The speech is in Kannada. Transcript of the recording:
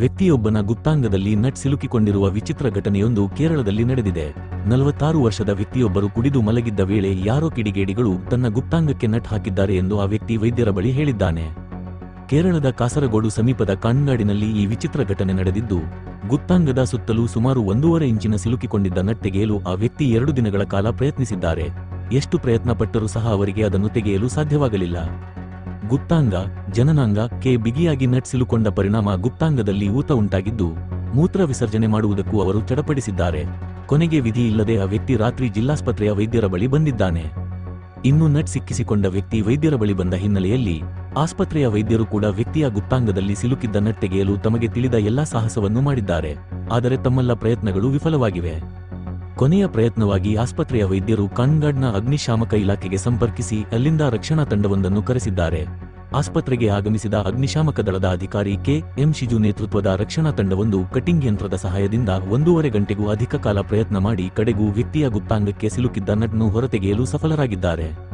ವ್ಯಕ್ತಿಯೊಬ್ಬನ ಗುಪ್ತಾಂಗದಲ್ಲಿ ನಟ್ ಸಿಲುಕಿಕೊಂಡಿರುವ ವಿಚಿತ್ರ ಘಟನೆಯೊಂದು ಕೇರಳದಲ್ಲಿ ನಡೆದಿದೆ. ನಲವತ್ತಾರು ವರ್ಷದ ವ್ಯಕ್ತಿಯೊಬ್ಬರು ಕುಡಿದು ಮಲಗಿದ್ದ ವೇಳೆ ಯಾರೋ ಕಿಡಿಗೇಡಿಗಳು ತನ್ನ ಗುಪ್ತಾಂಗಕ್ಕೆ ನಟ್ ಹಾಕಿದ್ದಾರೆ ಎಂದು ಆ ವ್ಯಕ್ತಿ ವೈದ್ಯರ ಬಳಿ ಹೇಳಿದ್ದಾನೆ. ಕೇರಳದ ಕಾಸರಗೋಡು ಸಮೀಪದ ಕಾನ್ಗಾಡಿನಲ್ಲಿ ಈ ವಿಚಿತ್ರ ಘಟನೆ ನಡೆದಿದ್ದು, ಗುಪ್ತಾಂಗದ ಸುತ್ತಲೂ ಸುಮಾರು ಒಂದೂವರೆ ಇಂಚಿನ ಸಿಲುಕಿಕೊಂಡಿದ್ದ ನಟ್ ತೆಗೆಯಲು ಆ ವ್ಯಕ್ತಿ ಎರಡು ದಿನಗಳ ಕಾಲ ಪ್ರಯತ್ನಿಸಿದ್ದಾರೆ. ಎಷ್ಟು ಪ್ರಯತ್ನ ಪಟ್ಟರೂ ಸಹ ಅವರಿಗೆ ಅದನ್ನು ತೆಗೆಯಲು ಸಾಧ್ಯವಾಗಲಿಲ್ಲ. ಗುಪ್ತಾಂಗ, ಜನನಾಂಗ, ಕೆ ಬಿಗಿಯಾಗಿ ನಟ್ ಸಿಲುಕೊಂಡ ಪರಿಣಾಮ ಗುಪ್ತಾಂಗದಲ್ಲಿ ಊತ ಉಂಟಾಗಿದ್ದು, ಮೂತ್ರ ವಿಸರ್ಜನೆ ಮಾಡುವುದಕ್ಕೂ ಅವರು ಚಡಪಡಿಸಿದ್ದಾರೆ. ಕೊನೆಗೆ ವಿಧಿ ಇಲ್ಲದೆ ಆ ವ್ಯಕ್ತಿ ರಾತ್ರಿ ಜಿಲ್ಲಾಸ್ಪತ್ರೆಯ ವೈದ್ಯರ ಬಳಿ ಬಂದಿದ್ದಾನೆ. ಇನ್ನು ನಟ್ ಸಿಕ್ಕಿಸಿಕೊಂಡ ವ್ಯಕ್ತಿ ವೈದ್ಯರ ಬಳಿ ಬಂದ ಹಿನ್ನೆಲೆಯಲ್ಲಿ, ಆಸ್ಪತ್ರೆಯ ವೈದ್ಯರು ಕೂಡ ವ್ಯಕ್ತಿಯ ಗುಪ್ತಾಂಗದಲ್ಲಿ ಸಿಲುಕಿದ್ದ ನಟ್ ತೆಗೆಯಲು ತಮಗೆ ತಿಳಿದ ಎಲ್ಲಾ ಸಾಹಸವನ್ನು ಮಾಡಿದ್ದಾರೆ. ಆದರೆ ತಮ್ಮೆಲ್ಲ ಪ್ರಯತ್ನಗಳು ವಿಫಲವಾಗಿವೆ. ಕೊನೆಯ ಪ್ರಯತ್ನವಾಗಿ ಆಸ್ಪತ್ರೆಯ ವೈದ್ಯರು ಕಣ್ಗಡ್ನ ಅಗ್ನಿಶಾಮಕ ಇಲಾಖೆಗೆ ಸಂಪರ್ಕಿಸಿ ಅಲ್ಲಿಂದ ರಕ್ಷಣಾ ತಂಡವೊಂದನ್ನು ಕರೆಸಿದ್ದಾರೆ. ಆಸ್ಪತ್ರೆಗೆ ಆಗಮಿಸಿದ ಅಗ್ನಿಶಾಮಕ ದಳದ ಅಧಿಕಾರಿ ಕೆ. ಎಂ. ಶಿಜು ನೇತೃತ್ವದ ರಕ್ಷಣಾ ತಂಡವೊಂದು ಕಟಿಂಗ್ ಯಂತ್ರದ ಸಹಾಯದಿಂದ ಒಂದೂವರೆ ಗಂಟೆಗೂ ಅಧಿಕ ಕಾಲ ಪ್ರಯತ್ನ ಮಾಡಿ ಕಡೆಗೂ ವ್ಯಕ್ತಿಯ ಗುಪ್ತಾಂಗಕ್ಕೆ ಸಿಲುಕಿದ್ದ ನಟ್ನು ಹೊರತೆಗೆಯಲು ಸಫಲರಾಗಿದ್ದಾರೆ.